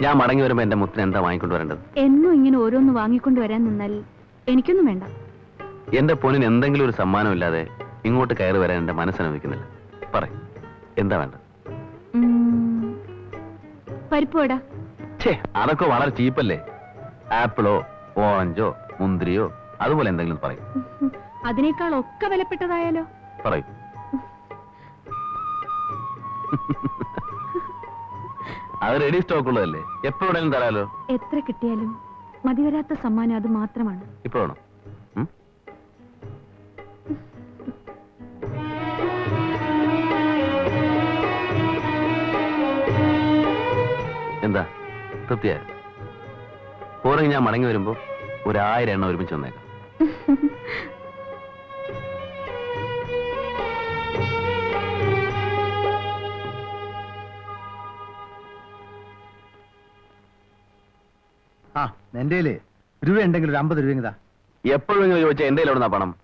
ഞാൻ മടങ്ങി വരുമ്പോ എന്റെ മുത്തിന് എന്താ വാങ്ങിക്കൊണ്ട് വരേണ്ടത്? എന്നും ഇങ്ങനെ ഓരോന്ന് വാങ്ങിക്കൊണ്ട് വരാൻ നിന്നാൽ എനിക്കൊന്നും വേണ്ട. എന്റെ പൊന്നിന് എന്തെങ്കിലും ഒരു സമ്മാനം ഇല്ലാതെ ഇങ്ങോട്ട് കയറി വരാൻ എന്റെ മനസ്സനുവദിക്കുന്നില്ല പറ എന്താ വേണ്ട പരിപ്പോടാ ഛേ അതൊക്കെ വളരെ ചീപ്പല്ലേ? ആപ്പിളോ ഓറഞ്ചോ മുന്തിരിയോ അതുപോലെ എന്തെങ്കിലും പറയും. അതിനേക്കാൾ ഒക്കെ വിലപ്പെട്ടതായാലോ? പറയൂ. അത് റെഡി സ്റ്റോക്ക് ഉള്ളതല്ലേ? എപ്പോ എപ്പോഴെങ്കിലും തരാലോ? എത്ര കിട്ടിയാലും മതിവരാത്ത സമ്മാനം അത് മാത്രമാണ്. ഇപ്പോ വേണം? എന്താ? തൃപ്തിയായ? പോരെങ്കിൽ ഞാൻ മടങ്ങി വരുമ്പോ ഒരായിരം എണ്ണം ഒരുമിച്ച് വന്നേക്കാം എന്റെ രൂപ ഉണ്ടെങ്കിൽ ഒരു അമ്പത് രൂപ ഇതാ എപ്പോഴെങ്കിലും ചോദിച്ചാൽ എന്റെ പണം?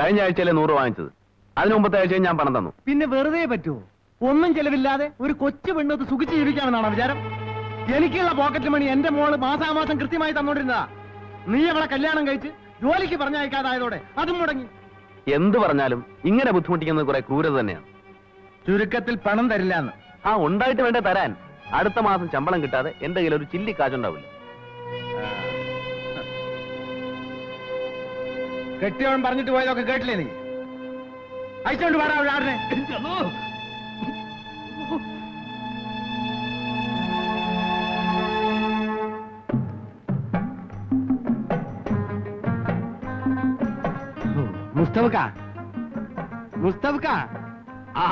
കഴിഞ്ഞ ആഴ്ചയിലെ നൂറ് വാങ്ങിച്ചത്. അതിന് മുമ്പത്തെ ആഴ്ചയും ഞാൻ പണം തന്നു. പിന്നെ വെറുതെ പറ്റുമോ ഒന്നും ചെലവില്ലാതെ ഒരു കൊച്ചു പെണ്ണത്ത് സുഖിച്ച് ജീവിക്കാമെന്നാണോ വിചാരം? എനിക്കുള്ള പോക്കറ്റ് മണി എന്റെ മോൾ മാസാമാസം കൃത്യമായി തന്നോണ്ടിരുന്നതാ. നീ അവളെ കല്യാണം കഴിച്ച് ജോലിക്ക് പറഞ്ഞയക്കാതായതോടെ അതും മുടങ്ങി. എന്ത് പറഞ്ഞാലും ഇങ്ങനെ ബുദ്ധിമുട്ടിക്കുന്നത് കുറെ ക്രൂരത തന്നെയാണ്. ചുരുക്കത്തിൽ പണം തരില്ലാന്ന്. ആ ഉണ്ടായിട്ട് വേണ്ടേ തരാൻ. അടുത്ത മാസം ശമ്പളം കിട്ടാതെ എന്റെ കയ്യിൽ ഒരു ചില്ലി കാശുണ്ടാവില്ല. കെട്ടിയവൻ പറഞ്ഞിട്ട് പോയതൊക്കെ കേട്ടില്ലേ നീ? അയച്ചോണ്ട് പാടാ ആടിനെ. മുസ്തഫക്ക. മുസ്തഫക്ക. ആ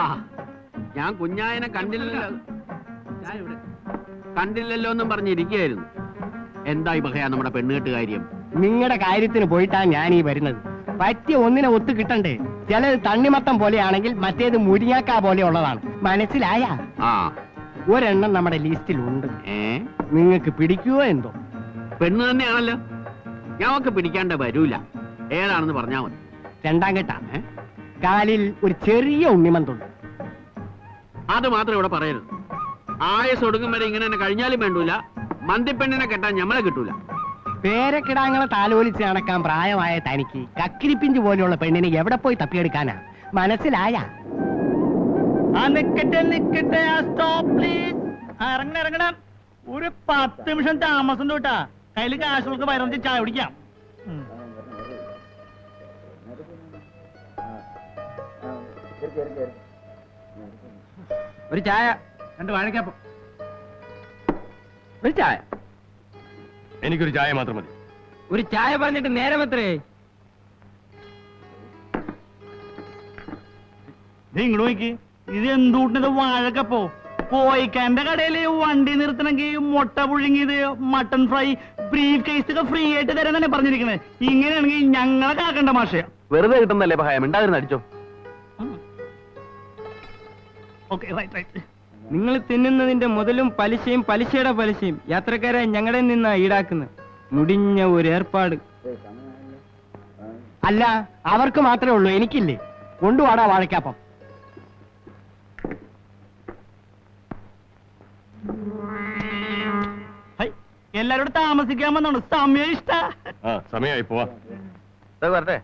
ഞാൻ കുഞ്ഞായനെ കണ്ടില്ലല്ലോ. കണ്ടില്ലല്ലോ എന്നും പറഞ്ഞിരിക്കുകയായിരുന്നു. എന്തായി ബഹയാ നമ്മുടെ പെണ്ണുകെട്ട് കാര്യം നിങ്ങളുടെ കാര്യത്തിന് പോയിട്ടാണ് ഞാൻ ഈ വരുന്നത്. പറ്റിയ ഒന്നിനെ ഒത്തു കിട്ടണ്ടേ? ചിലത് തണ്ണിമത്തം പോലെയാണെങ്കിൽ മറ്റേത് മുരിങ്ങാക്ക പോലെയുള്ളതാണ്. മനസ്സിലായ? ആ. ഒരെണ്ണം നമ്മുടെ ലിസ്റ്റിലുണ്ട്. ഏ? നിങ്ങൾക്ക് പിടിക്കുവോ എന്തോ? പെണ്ണ് തന്നെയാണല്ലോ. ഞങ്ങൾക്ക് പിടിക്കാണ്ട് വരൂല. ഏതാണെന്ന് പറഞ്ഞാ മതി. രണ്ടാം കെട്ട കാലിൽ ഒരു ചെറിയ ഉണ്ണിമന്തുണ്ട്. അത് മാത്രം ഇവിടെ പറയരുത്. ആയസ് ഒടുങ്ങും വരെ ഇങ്ങനെ തന്നെ കഴിഞ്ഞാലും വേണ്ടൂല. മന്തിപ്പെണ്ണിനെ കെട്ടാൻ ഞമ്മളെ കിട്ടൂല. പേരക്കിടാങ്ങളെ താലോലിച്ച് നടക്കാൻ പ്രായമായ തനിക്ക് കക്കിരിപ്പിഞ്ച് പോലെയുള്ള പെണ്ണിനെ എവിടെ പോയി തപ്പിയെടുക്കാനാ? മനസ്സിലായ? ഒരു പത്ത് നിമിഷം താമസം തൊട്ടാ കയ്യിൽ കാശ് നമുക്ക് വയറഞ്ച് ചായ കുടിക്കാം. ഒരു ചായ. രണ്ട് വാഴക്കപ്പം. ഒരു ചായ. എനിക്കൊരു ചായ മാത്രം മതി. ഒരു ചായ പറഞ്ഞിട്ട് നേരം എത്രേ നീ ഇങ്ങോട്ട് നോക്കി. ഇത് എന്തുകൂട്ടത് വാഴക്കപ്പോ? കോയിക്കാന്റെ കടയിൽ വണ്ടി നിർത്തണമെങ്കിൽ മുട്ട പുഴുങ്ങിയത് മട്ടൺ ഫ്രൈ ബ്രീഫ് കേസ് ഒക്കെ ഫ്രീ ആയിട്ട് തരാൻ തന്നെ പറഞ്ഞിരിക്കണേ. ഇങ്ങനെയാണെങ്കിൽ ഞങ്ങളെ കാക്കണ്ട മാഷയ വെറുതെ കിട്ടുന്നല്ലേ ഭയം ഉണ്ടായിരുന്നു അടിച്ചോ? ഓക്കെ റൈറ്റ് റൈറ്റ് നിങ്ങൾ തിന്നുന്നതിന്റെ മുതലും പലിശയും പലിശയുടെ പലിശയും യാത്രക്കാരെ ഞങ്ങളുടെ നിന്നാ ഈടാക്കുന്നത്. മുടിഞ്ഞ ഒരു ഏർപ്പാട്. അല്ല അവർക്ക് മാത്രമേ ഉള്ളൂ എനിക്കില്ലേ? കൊണ്ടുവാടാ വാഴക്കാപ്പം. ഹൈ എല്ലാരോടും താമസിക്കാൻ വന്നാണ് സമയം ഇഷ്ട. ആ സമയമായി പോവാ. വരട്ടെ.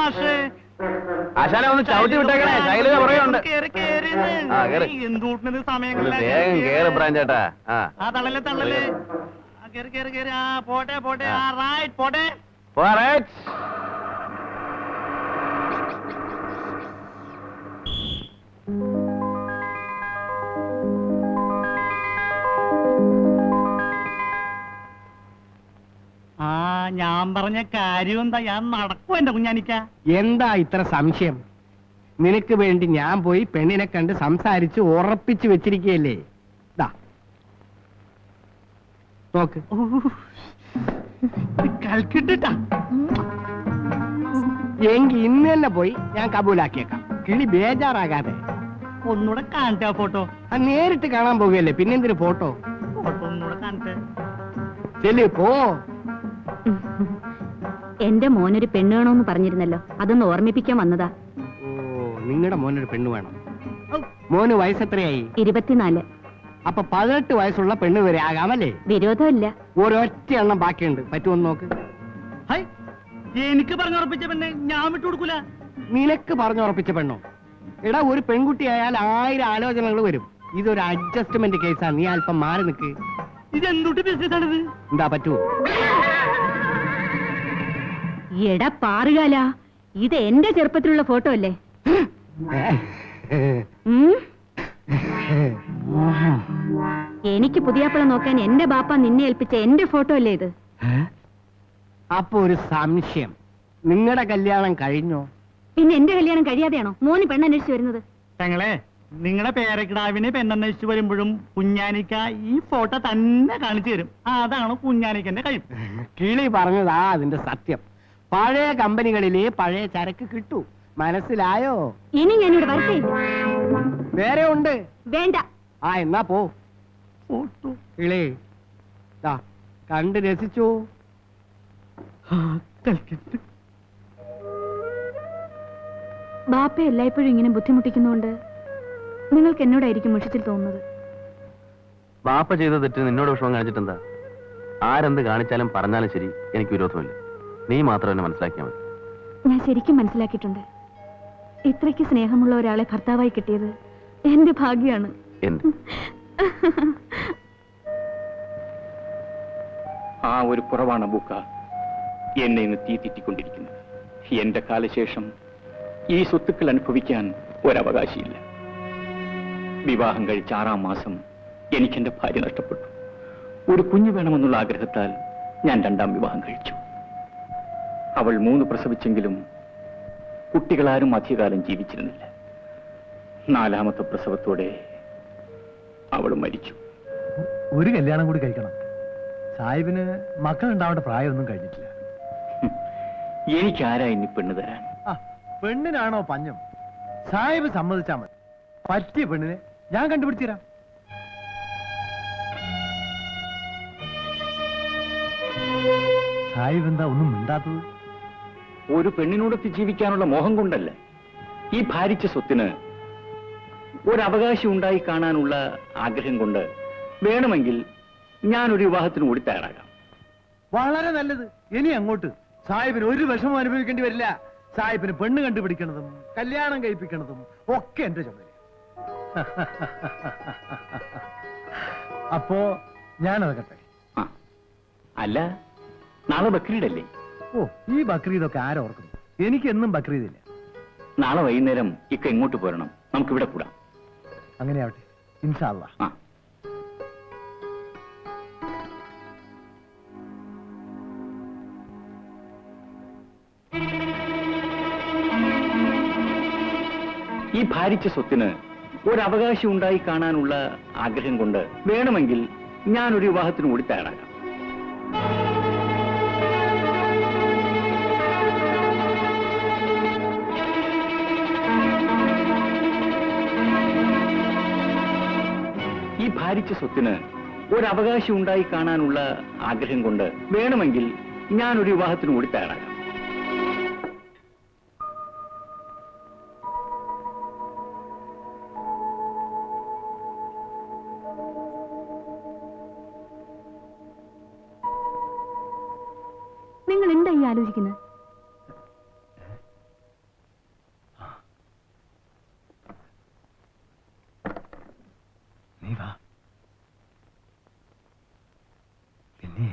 മാഷേ. ആശാനെ ഒന്ന് ചവിട്ടി വിട്ടേക്കണേ. ശൈലജ ഒന്ന് വേഗം കേറ് ബ്രാൻചേട്ടാ ആ. തള്ളല്ലേ ആ, കേറി കേറി കേറി. ആ പോട്ടെ പോട്ടെ. ആ. റൈറ്റ് പോട്ടെ. ഞാൻ പറഞ്ഞ കാര്യം എന്താ? ഞാൻ നടക്കും എന്റെ കുഞ്ഞാനിക്ക? എന്താ ഇത്ര സംശയം? നിനക്ക് വേണ്ടി ഞാൻ പോയി പെണ്ണിനെ കണ്ട് സംസാരിച്ച് ഉറപ്പിച്ചു വെച്ചിരിക്കുകയല്ലേ? ദാ. നോക്ക്. എങ്കി ഇന്ന് തന്നെ പോയി ഞാൻ കബൂലാക്കിയേക്കാം. കിളി ബേജാറാകാതെ. ഒന്നുകൂടെ കാണട്ടെ ആ ഫോട്ടോ. ആ നേരിട്ട് കാണാൻ പോകുകയല്ലേ പിന്നെന്തിന് ഫോട്ടോ? ഫോട്ടോ ഒന്നുകൂടെ കാണട്ടെ ചെല്ലു പോ. എന്റെ മോനൊരു പെണ്ണ് വേണമെന്ന് പറഞ്ഞിരുന്നല്ലോ. അതൊന്ന് ഓർമ്മിപ്പിക്കാൻ വന്നതാ. ഓ നിങ്ങളുടെ മോനൊരു പെണ്ണ് വേണം. മോന് വയസ്സെത്രയായി? ഇരുപത്തിനാല്. അപ്പൊ പതിനെട്ട് വയസ്സുള്ള പെണ്ണ് വരെ ആകാമല്ലേ? വിരോധമില്ല. ഒരൊറ്റ എണ്ണം ബാക്കിയുണ്ട്. പറ്റുമെന്ന് നോക്ക്. ഹൈ എനിക്ക് പറഞ്ഞുറപ്പിച്ച പെണ്ണെ ഞാൻ വിട്ടു വിട്ടുകൊടുക്കൂല നിനക്ക് പറഞ്ഞുറപ്പിച്ച പെണ്ണോ? എടാ ഒരു പെൺകുട്ടി ആയാൽ ആയിരം ആലോചനകൾ വരും. ഇതൊരു അഡ്ജസ്റ്റ്മെന്റ് കേസാ നീ അല്പം മാറി നിൽക്ക് ഇത് എന്തുട്ടി ബിസിനസ് ആണിത്? എന്താ പറ്റുമോ എടാ പാറുകാല ഇത് എന്റെ ചെറുപ്പത്തിലുള്ള ഫോട്ടോ അല്ലേ? ഉം? എനിക്ക് പുതിയാപ്പിള നോക്കാൻ എന്റെ ബാപ്പ നിന്നെ ഏൽപ്പിച്ച എന്റെ ഫോട്ടോ അല്ലേ ഇത്? അപ്പൊ ഒരു സംശയം. നിങ്ങളുടെ കല്യാണം കഴിഞ്ഞോ? പിന്നെ എന്റെ കല്യാണം കഴിയാതെയാണോ? മൂന്ന് പെണ്ണന്വേഷിച്ച് വരുന്നത്. ഞങ്ങളെ നിങ്ങളുടെ പേരക്കിടാവിനെ പെണ്ണന്വേഷിച്ച് വരുമ്പോഴും കുഞ്ഞാനിക്ക ഈ ഫോട്ടോ തന്നെ കാണിച്ചു തരും. അതാണ് കുഞ്ഞാനിക്കന്റെ കഴിവ്. കിളി പറഞ്ഞതാ അതിന്റെ സത്യം. പഴയ കമ്പനികളിലെ പഴയ ചരക്ക് കിട്ടൂ. മനസ്സിലായോ? ഇനി ഞാനിവിടെ വരട്ടെ? വേറെ ഉണ്ട്. വേണ്ട. ആ എന്നാ പോ. കിളി ദാ കണ്ട് രസിച്ചു. ബാപ്പ എല്ലായ്പ്പോഴും ഇങ്ങനെ ബുദ്ധിമുട്ടിക്കുന്നോണ്ട് നിങ്ങൾക്ക് എന്നോടായിരിക്കും മുഷിച്ചിൽ തോന്നുന്നത്. ബാപ്പ ചെയ്ത തെറ്റ് നിന്നോട് വിഷമം കാണിച്ചിട്ടെന്താ? ആരെന്ത് കാണിച്ചാലും പറഞ്ഞാലും ശരി എനിക്ക് വിരോധമില്ല. നീ മാത്രം എന്നെ മനസ്സിലാക്കിയാൽ മതി. ഞാൻ ശരിക്കും മനസ്സിലാക്കിയിട്ടുണ്ട്. ഇത്രയ്ക്ക് സ്നേഹമുള്ള ഒരാളെ ഭർത്താവായി കിട്ടിയത് എന്റെ ഭാഗ്യമാണ് എന്ത്? ആ ഒരു കുറവാണ് ബുക്ക എന്നെ ഇന്ന് തീ തെറ്റിക്കൊണ്ടിരിക്കുന്നത്. എന്റെ കാലശേഷം ഈ സ്വത്തുക്കൾ അനുഭവിക്കാൻ ഒരവകാശിയില്ല. വിവാഹം കഴിച്ച ആറാം മാസം എനിക്കെന്റെ ഭാര്യ നഷ്ടപ്പെട്ടു. ഒരു കുഞ്ഞു വേണമെന്നുള്ള ആഗ്രഹത്താൽ ഞാൻ രണ്ടാം വിവാഹം കഴിച്ചു. അവൾ മൂന്ന് പ്രസവിച്ചെങ്കിലും കുട്ടികളാരും അധികകാലം ജീവിച്ചിരുന്നില്ല. നാലാമത്തെ പ്രസവത്തോടെ അവൾ മരിച്ചു. ഒരു കല്യാണം കൂടി കഴിക്കണം. സാഹിബിന് മക്കൾ ഉണ്ടാവേണ്ട പ്രായമൊന്നും കഴിഞ്ഞിട്ടില്ല. എനിക്കാരാ ഇനി പെണ്ണ് തരാൻ? പെണ്ണിനാണോ പഞ്ഞം? സാഹിബ് സമ്മതിച്ചാൽ മതി. പറ്റിയ പെണ്ണിനെ ഞാൻ കണ്ടുപിടിച്ചുതരാം. സാഹിബ് എന്താ ഒന്നും മിണ്ടാത്തത്? ഒരു പെണ്ണിനോടൊത്ത് ജീവിക്കാനുള്ള മോഹം കൊണ്ടല്ല. ഈ ഭാരിച്ച സ്വത്തിന് ഒരവകാശം ഉണ്ടായി കാണാനുള്ള ആഗ്രഹം കൊണ്ട് വേണമെങ്കിൽ ഞാൻ ഒരു വിവാഹത്തിന് കൂടി തയ്യാറാകാം. വളരെ നല്ലത്. ഇനി അങ്ങോട്ട് സാഹിബിന് ഒരു വിഷമം അനുഭവിക്കേണ്ടി വരില്ല. സാഹിബിന് പെണ്ണ് കണ്ടുപിടിക്കണതും കല്യാണം കഴിപ്പിക്കണതും ഒക്കെ എന്റെ ചുമതല. അപ്പോ ആ. അല്ല നാളെ ബക്രീദല്ലേ? ഓ ഈ ബക്രീദൊക്കെ ആരോർക്കുന്നു എനിക്ക് എന്നും ബക്രീദില്ല. നാളെ വൈകുന്നേരം ഇക്ക എങ്ങോട്ട് പോരണം. നമുക്ക് ഇവിടെ കൂടാം അങ്ങനെയാവട്ടെ ഇൻഷാല്ല ആ. ഈ ഭാരിച്ച സ്വത്തിന് ഒരവകാശം ഉണ്ടായി കാണാനുള്ള ആഗ്രഹം കൊണ്ട് വേണമെങ്കിൽ ഞാനൊരു വിവാഹത്തിന് കൂടി തയ്യാറാകാം ഭാരിച്ച സ്വത്തിന് ഒരവകാശം ഉണ്ടായി കാണാനുള്ള ആഗ്രഹം കൊണ്ട് വേണമെങ്കിൽ ഞാൻ ഒരു വിവാഹത്തിന് കൂടി തയ്യാറാകാം നിങ്ങൾ എന്താ ഈ ആലോചിക്കുന്നത് നീ വാ പിന്നെ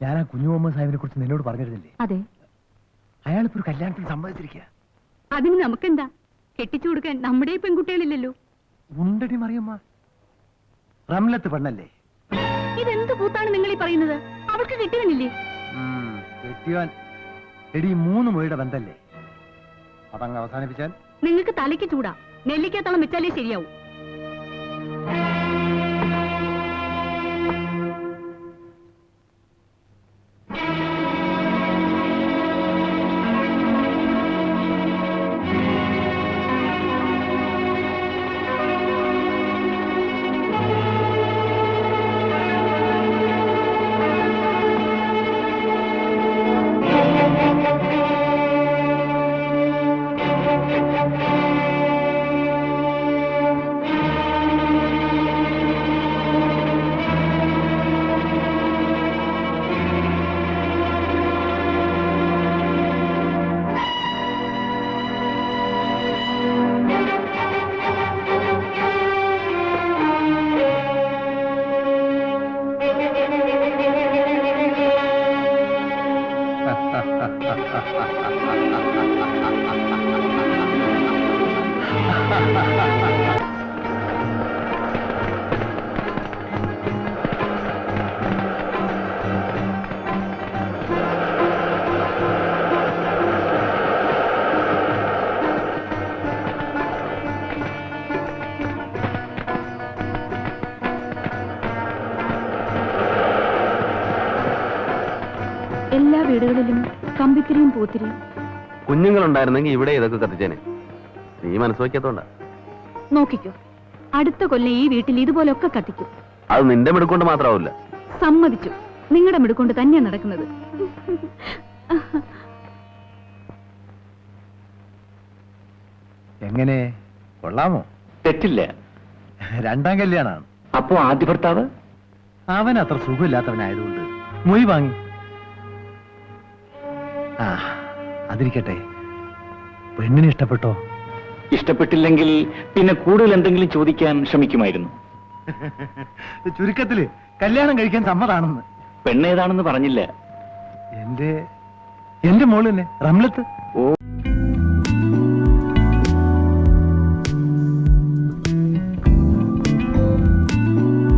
ഞാൻ ആ കുഞ്ഞു മുഹമ്മദ് സാഹിബിനെ കുറിച്ച് നിന്നോട് പറഞ്ഞിരുന്നില്ലേ? അതെ. അയാളിപ്പോ ഒരു കല്യാണത്തിന് സമ്മതിച്ചിരിക്കുക അതിന് നമുക്കെന്താ? കെട്ടിച്ചു കൊടുക്കാൻ നമ്മുടെ പെൺകുട്ടികളില്ലല്ലോ. ഉണ്ടടി മറിയമ്മ. റംലത്ത് പെണ്ണല്ലേ? ഇതെന്ത് കൂത്താണ് നിങ്ങൾ ഈ പറയുന്നത്? അവൾക്ക് കെട്ടിയവനില്ലേ? കെട്ടിയാൻ എടി മൂന്ന് മുഴയുടെ ബന്ധല്ലേ? അതങ്ങ് അവസാനിപ്പിച്ചാൽ? നിങ്ങൾക്ക് തലയ്ക്ക് ചൂടാ. നെല്ലിക്കാത്തളം വെച്ചാലേ ശരിയാവും. എല്ലാ വീടുകളിലും കമ്പിത്തിരിയും പൂത്തിരിയും. കുഞ്ഞുങ്ങളുണ്ടായിരുന്നെങ്കിൽ ഇവിടെ ഇതൊക്കെ കത്തിച്ചേനെ. നീ മനസ്സ് വയ്ക്കാത്തോണ്ടാ നോക്കിക്കോ അടുത്ത കൊല്ലം ഈ വീട്ടിൽ ഇതുപോലൊക്കെ കത്തിക്കും. അത് നിന്റെ മെടുക്കൊണ്ട് മാത്രമാവില്ല. സമ്മതിച്ചു. നിങ്ങളുടെ മെടുക്കൊണ്ട് തന്നെയാ നടക്കുന്നത്. എങ്ങനെ? കൊള്ളാമോ? തെറ്റില്ല. രണ്ടാം കല്യാണാണ്. അപ്പോ ആദ്യ ഭർത്താവ്? അവൻ അത്ര സുഖമില്ലാത്തവനായതുകൊണ്ട് മൊയ് വാങ്ങി ആ അതിരിക്കട്ടെ. പെണ്ണിനെ ഇഷ്ടപ്പെട്ടോ? ഇഷ്ടപ്പെട്ടില്ലെങ്കിൽ പിന്നെ കൂടുതൽ എന്തെങ്കിലും ചോദിക്കാൻ ശ്രമിക്കുമായിരുന്നു. ചുരുക്കത്തിൽ കല്യാണം കഴിക്കാൻ സമ്മതാണെന്ന്. പെണ്ണേതാണെന്ന് പറഞ്ഞില്ല. എന്റെ എന്റെ മോൾ തന്നെ റംലത്ത്.